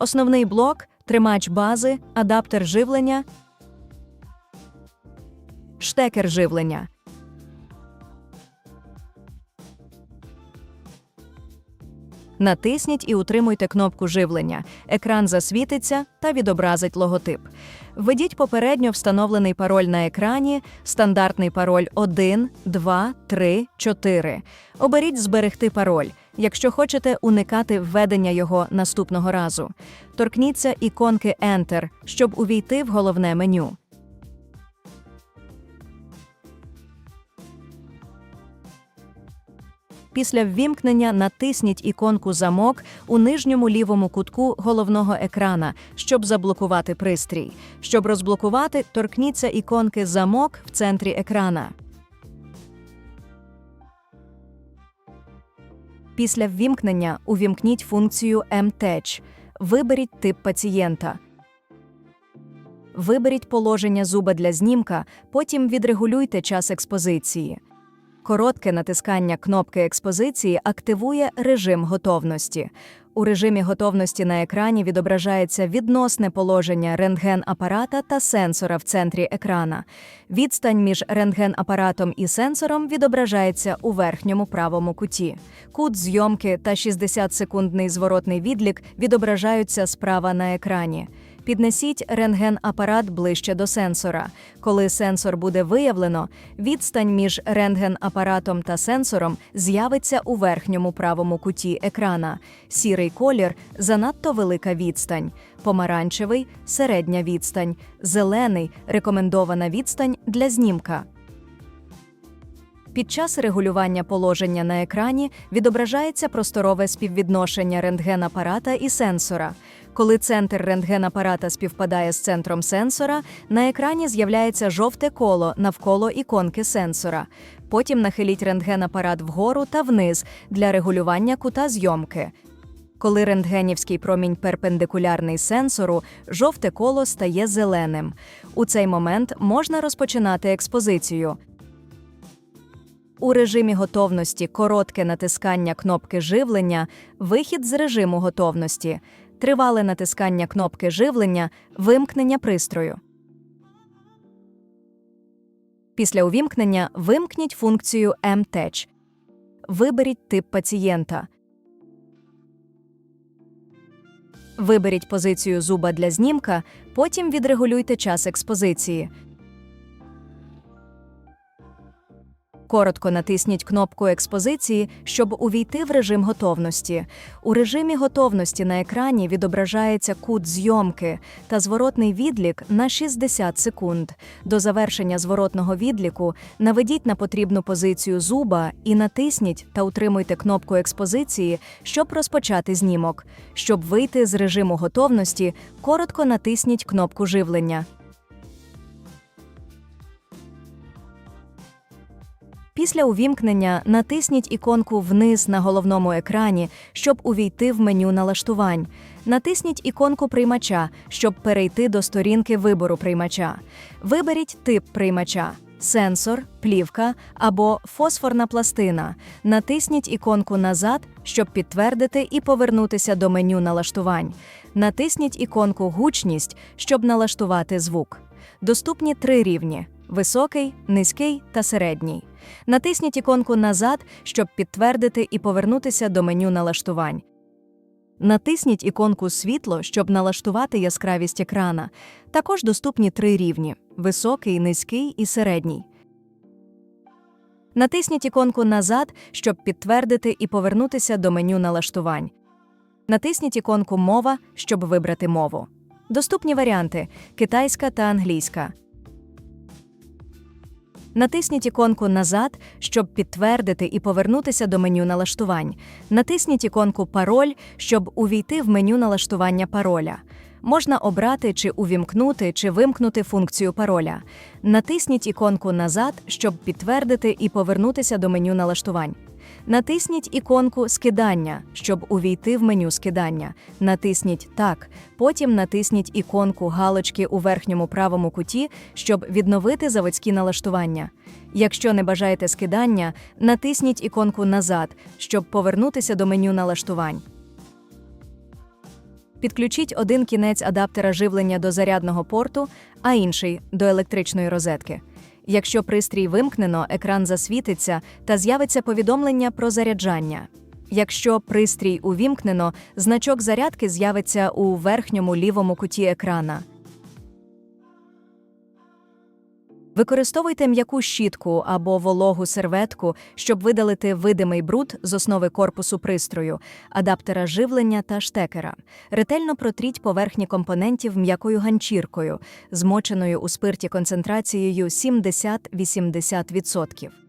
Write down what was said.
Основний блок, тримач бази, адаптер живлення, штекер живлення. Натисніть і утримуйте кнопку живлення. Екран засвітиться та відобразить логотип. Введіть попередньо встановлений пароль на екрані, стандартний пароль 1, 2, 3, 4. Оберіть Зберегти пароль, якщо хочете уникати введення його наступного разу. Торкніться іконки Enter, щоб увійти в головне меню. Після ввімкнення натисніть іконку Замок у нижньому лівому кутку головного екрана, щоб заблокувати пристрій. Щоб розблокувати, торкніться іконки Замок в центрі екрана. Після ввімкнення увімкніть функцію MTech. Виберіть тип пацієнта. Виберіть положення зуба для знімка, потім відрегулюйте час експозиції. Коротке натискання кнопки експозиції активує режим готовності. У режимі готовності на екрані відображається відносне положення рентген-апарата та сенсора в центрі екрана. Відстань між рентген-апаратом і сенсором відображається у верхньому правому куті. Кут зйомки та 60-секундний зворотний відлік відображаються справа на екрані. Піднесіть рентген-апарат ближче до сенсора. Коли сенсор буде виявлено, відстань між рентген-апаратом та сенсором з'явиться у верхньому правому куті екрана. Сірий колір занадто велика відстань, помаранчевий середня відстань, зелений рекомендована відстань для знімка. Під час регулювання положення на екрані відображається просторове співвідношення рентген-апарата і сенсора. Коли центр рентген-апарата співпадає з центром сенсора, на екрані з'являється жовте коло навколо іконки сенсора. Потім нахиліть рентген-апарат вгору та вниз для регулювання кута зйомки. Коли рентгенівський промінь перпендикулярний сенсору, жовте коло стає зеленим. У цей момент можна розпочинати експозицію. У режимі готовності коротке натискання кнопки живлення, вихід з режиму готовності, тривале натискання кнопки живлення, вимкнення пристрою. Після увімкнення вимкніть функцію MTech. Виберіть тип пацієнта. Виберіть позицію зуба для знімка, потім відрегулюйте час експозиції. Коротко натисніть кнопку експозиції, щоб увійти в режим готовності. У режимі готовності на екрані відображається кут зйомки та зворотний відлік на 60 секунд. До завершення зворотного відліку наведіть на потрібну позицію зуба і натисніть та утримуйте кнопку експозиції, щоб розпочати знімок. Щоб вийти з режиму готовності, коротко натисніть кнопку живлення. Після увімкнення натисніть іконку вниз на головному екрані, щоб увійти в меню налаштувань. Натисніть іконку приймача, щоб перейти до сторінки вибору приймача. Виберіть тип приймача. Сенсор, плівка або фосфорна пластина. Натисніть іконку назад, щоб підтвердити і повернутися до меню налаштувань. Натисніть іконку Гучність, щоб налаштувати звук. Доступні три рівні: високий, низький та середній. Натисніть іконку назад, щоб підтвердити і повернутися до меню налаштувань. Натисніть іконку світло, щоб налаштувати яскравість екрана. Також доступні три рівні: високий, низький і середній. Натисніть іконку назад, щоб підтвердити і повернутися до меню налаштувань. Натисніть іконку Мова, щоб вибрати мову. Доступні варіанти китайська та англійська. Натисніть іконку Назад, щоб підтвердити і повернутися до меню налаштувань. Натисніть іконку Пароль, щоб увійти в меню налаштування пароля. Можна обрати чи увімкнути чи вимкнути функцію пароля. Натисніть іконку Назад, щоб підтвердити і повернутися до меню налаштувань. Натисніть іконку Скидання, щоб увійти в меню скидання. Натисніть Так. Потім натисніть іконку галочки у верхньому правому куті, щоб відновити заводські налаштування. Якщо не бажаєте скидання, натисніть іконку Назад, щоб повернутися до меню налаштувань. Підключіть один кінець адаптера живлення до зарядного порту, а інший до електричної розетки. Якщо пристрій вимкнено, екран засвітиться та з'явиться повідомлення про заряджання. Якщо пристрій увімкнено, значок зарядки з'явиться у верхньому лівому куті екрана. Використовуйте м'яку щітку або вологу серветку, щоб видалити видимий бруд з основи корпусу пристрою, адаптера живлення та штекера. Ретельно протріть поверхні компонентів м'якою ганчіркою, змоченою у спирті концентрацією 70-80%.